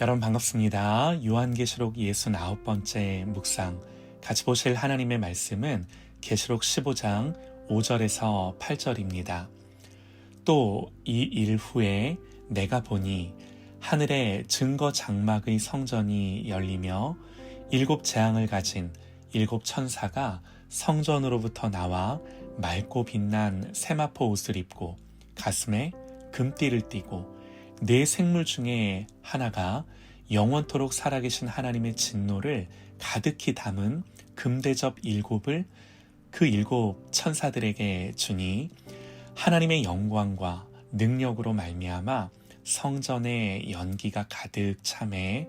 여러분 반갑습니다. 요한계시록 69번째 묵상 같이 보실 하나님의 말씀은 계시록 15장 5절에서 8절입니다. 또 이 일 후에 내가 보니 하늘에 증거 장막의 성전이 열리며 일곱 재앙을 가진 일곱 천사가 성전으로부터 나와 맑고 빛난 세마포 옷을 입고 가슴에 금띠를 띠고 네 생물 중에 하나가 영원토록 살아계신 하나님의 진노를 가득히 담은 금대접 일곱을 그 일곱 천사들에게 주니 하나님의 영광과 능력으로 말미암아 성전에 연기가 가득 참해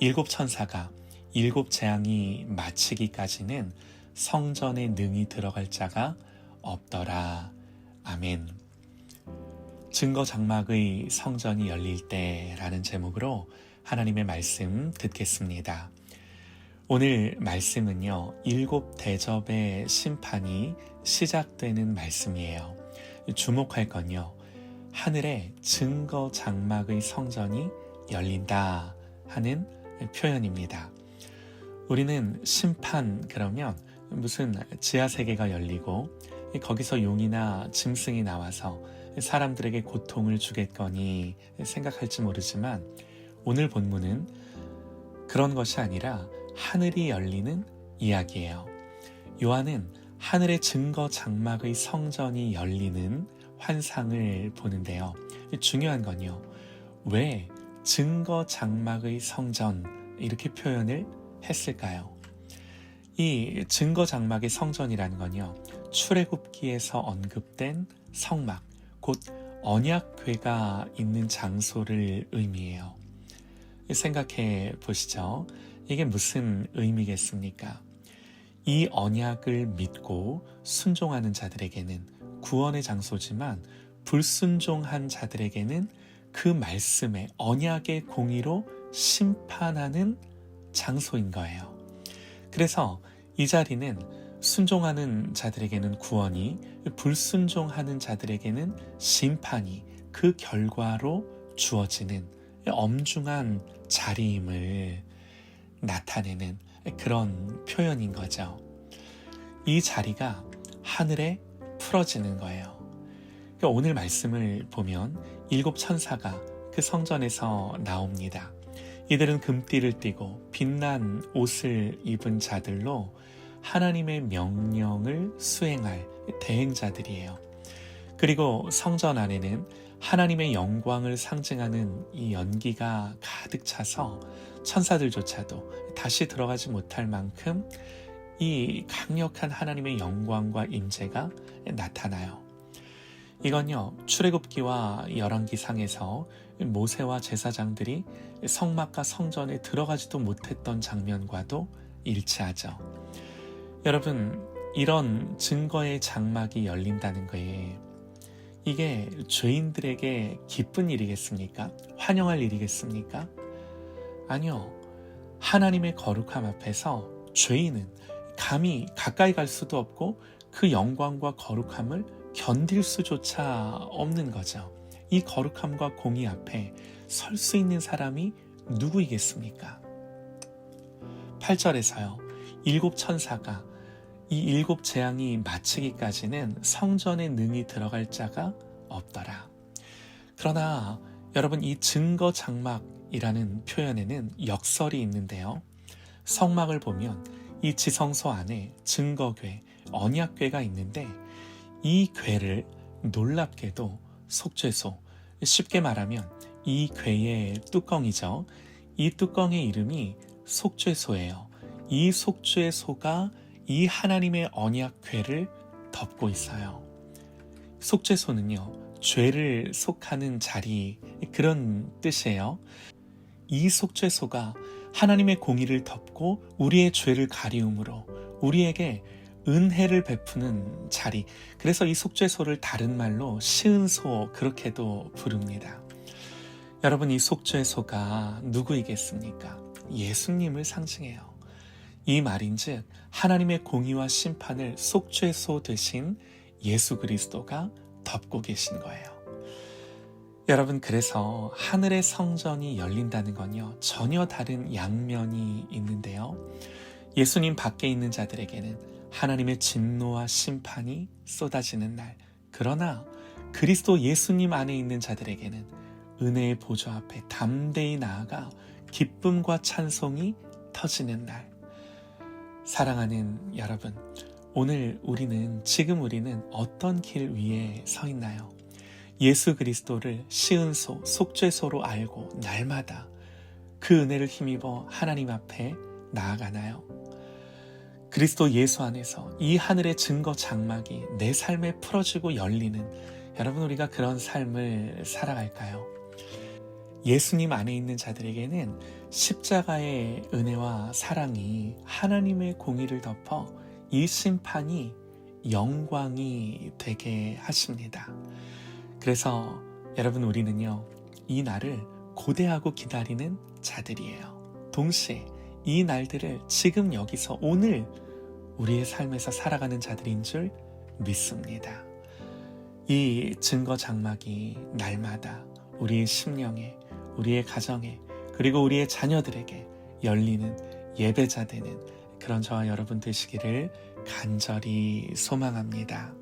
일곱 천사가 일곱 재앙이 마치기까지는 성전에 능히 들어갈 자가 없더라. 아멘. 증거 장막의 성전이 열릴 때라는 제목으로 하나님의 말씀 듣겠습니다. 오늘 말씀은요, 일곱 대접의 심판이 시작되는 말씀이에요. 주목할 건요, 하늘에 증거 장막의 성전이 열린다 하는 표현입니다. 우리는 심판 그러면 무슨 지하 세계가 열리고 거기서 용이나 짐승이 나와서 사람들에게 고통을 주겠거니 생각할지 모르지만 오늘 본문은 그런 것이 아니라 하늘이 열리는 이야기예요. 요한은 하늘의 증거 장막의 성전이 열리는 환상을 보는데요. 중요한 건요. 왜 증거 장막의 성전 이렇게 표현을 했을까요? 이 증거 장막의 성전이라는 건요. 출애굽기에서 언급된 성막, 곧 언약궤가 있는 장소를 의미해요. 생각해 보시죠. 이게 무슨 의미겠습니까? 이 언약을 믿고 순종하는 자들에게는 구원의 장소지만 불순종한 자들에게는 그 말씀의 언약의 공의로 심판하는 장소인 거예요. 그래서 이 자리는 순종하는 자들에게는 구원이, 불순종하는 자들에게는 심판이 그 결과로 주어지는 엄중한 자리임을 나타내는 그런 표현인 거죠. 이 자리가 하늘에 풀어지는 거예요. 그러니까 오늘 말씀을 보면 일곱 천사가 그 성전에서 나옵니다. 이들은 금띠를 띠고 빛난 옷을 입은 자들로 하나님의 명령을 수행할 대행자들이에요. 그리고 성전 안에는 하나님의 영광을 상징하는 이 연기가 가득 차서 천사들조차도 다시 들어가지 못할 만큼 이 강력한 하나님의 영광과 임재가 나타나요. 이건요 출애굽기와 열왕기상에서 모세와 제사장들이 성막과 성전에 들어가지도 못했던 장면과도 일치하죠. 여러분 이런 증거의 장막이 열린다는 거에 이게 죄인들에게 기쁜 일이겠습니까? 환영할 일이겠습니까? 아니요. 하나님의 거룩함 앞에서 죄인은 감히 가까이 갈 수도 없고 그 영광과 거룩함을 견딜 수조차 없는 거죠. 이 거룩함과 공의 앞에 설 수 있는 사람이 누구이겠습니까? 8절에서요. 일곱 천사가 이 일곱 재앙이 마치기까지는 성전에 능히 들어갈 자가 없더라. 그러나 여러분 이 증거 장막이라는 표현에는 역설이 있는데요. 성막을 보면 이 지성소 안에 증거궤, 언약궤가 있는데 이 궤를 놀랍게도 속죄소, 쉽게 말하면 이 궤의 뚜껑이죠. 이 뚜껑의 이름이 속죄소예요. 이 속죄소가 이 하나님의 언약궤를 덮고 있어요. 속죄소는요, 죄를 속하는 자리, 그런 뜻이에요. 이 속죄소가 하나님의 공의를 덮고 우리의 죄를 가리움으로 우리에게 은혜를 베푸는 자리. 그래서 이 속죄소를 다른 말로 시은소 그렇게도 부릅니다. 여러분 이 속죄소가 누구이겠습니까? 예수님을 상징해요. 이 말인즉 하나님의 공의와 심판을 속죄소 되신 예수 그리스도가 덮고 계신 거예요. 여러분, 그래서 하늘의 성전이 열린다는 건요, 전혀 다른 양면이 있는데요. 예수님 밖에 있는 자들에게는 하나님의 진노와 심판이 쏟아지는 날. 그러나 그리스도 예수님 안에 있는 자들에게는 은혜의 보좌 앞에 담대히 나아가 기쁨과 찬송이 터지는 날. 사랑하는 여러분, 오늘 우리는, 지금 우리는 어떤 길 위에 서 있나요? 예수 그리스도를 시은소, 속죄소로 알고 날마다 그 은혜를 힘입어 하나님 앞에 나아가나요? 그리스도 예수 안에서 이 하늘의 증거 장막이 내 삶에 풀어지고 열리는 여러분 우리가 그런 삶을 살아갈까요? 예수님 안에 있는 자들에게는 십자가의 은혜와 사랑이 하나님의 공의를 덮어 이 심판이 영광이 되게 하십니다. 그래서 여러분 우리는요, 이 날을 고대하고 기다리는 자들이에요. 동시에 이 날들을 지금 여기서 오늘 우리의 삶에서 살아가는 자들인 줄 믿습니다. 이 증거 장막이 날마다 우리의 심령에, 우리의 가정에, 그리고 우리의 자녀들에게 열리는 예배자 되는 그런 저와 여러분 되시기를 간절히 소망합니다.